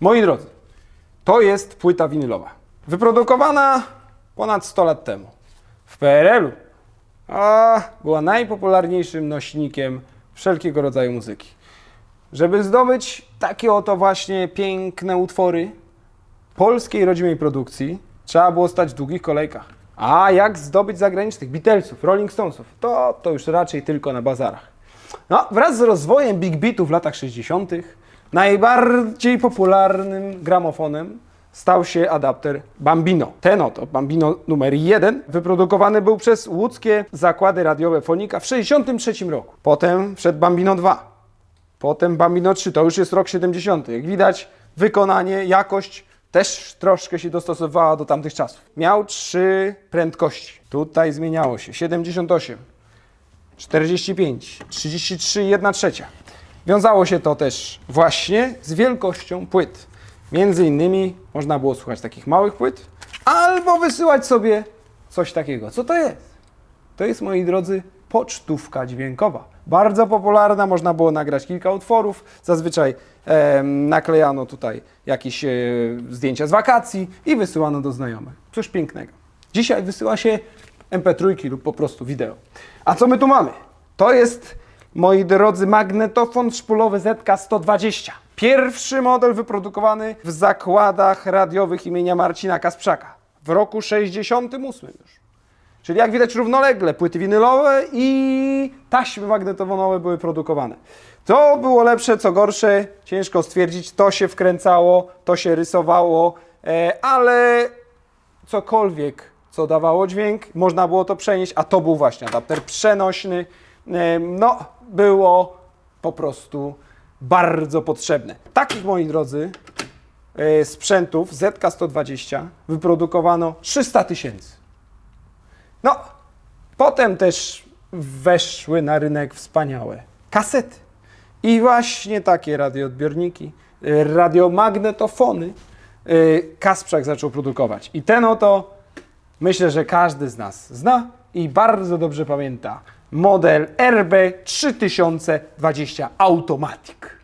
Moi drodzy, to jest płyta winylowa. Wyprodukowana ponad 100 lat temu. W PRL-u a, była najpopularniejszym nośnikiem wszelkiego rodzaju muzyki. Żeby zdobyć takie oto właśnie piękne utwory polskiej rodzimej produkcji, trzeba było stać w długich kolejkach. A jak zdobyć zagranicznych Beatlesów, Rolling Stonesów? To, to już raczej tylko na bazarach. No, wraz z rozwojem big beatu w latach 60. najbardziej popularnym gramofonem stał się adapter Bambino. Ten oto Bambino numer 1 wyprodukowany był przez łódzkie zakłady radiowe Fonika w 63 roku. Potem wszedł Bambino 2. Potem Bambino 3, to już jest rok 70. Jak widać, wykonanie, jakość też troszkę się dostosowała do tamtych czasów. Miał trzy prędkości. Tutaj zmieniało się. 78, 45, 33 i 1 trzecia. Wiązało się to też właśnie z wielkością płyt. Między innymi można było słuchać takich małych płyt, albo wysyłać sobie coś takiego. Co to jest? To jest, moi drodzy, pocztówka dźwiękowa. Bardzo popularna, można było nagrać kilka utworów. Zazwyczaj em, naklejano tutaj jakieś e, zdjęcia z wakacji i wysyłano do znajomych. Cóż pięknego. Dzisiaj wysyła się MP3 lub po prostu wideo. A co my tu mamy? To jest, moi drodzy, magnetofon szpulowy ZK-120. Pierwszy model wyprodukowany w zakładach radiowych imienia Marcina Kasprzaka w roku 68 już. Czyli jak widać równolegle płyty winylowe i taśmy magnetofonowe były produkowane. To było lepsze, co gorsze, ciężko stwierdzić. To się wkręcało, to się rysowało, e, ale cokolwiek, co dawało dźwięk, można było to przenieść, a to był właśnie adapter przenośny. E, No, było po prostu bardzo potrzebne. Takich, moi drodzy, e, sprzętów ZK-120 wyprodukowano 300 tysięcy. No, potem też weszły na rynek wspaniałe kasety. I właśnie takie radioodbiorniki, y, radiomagnetofony y, Kasprzak zaczął produkować. I ten oto, myślę, że każdy z nas zna i bardzo dobrze pamięta model RB 3020 Automatic.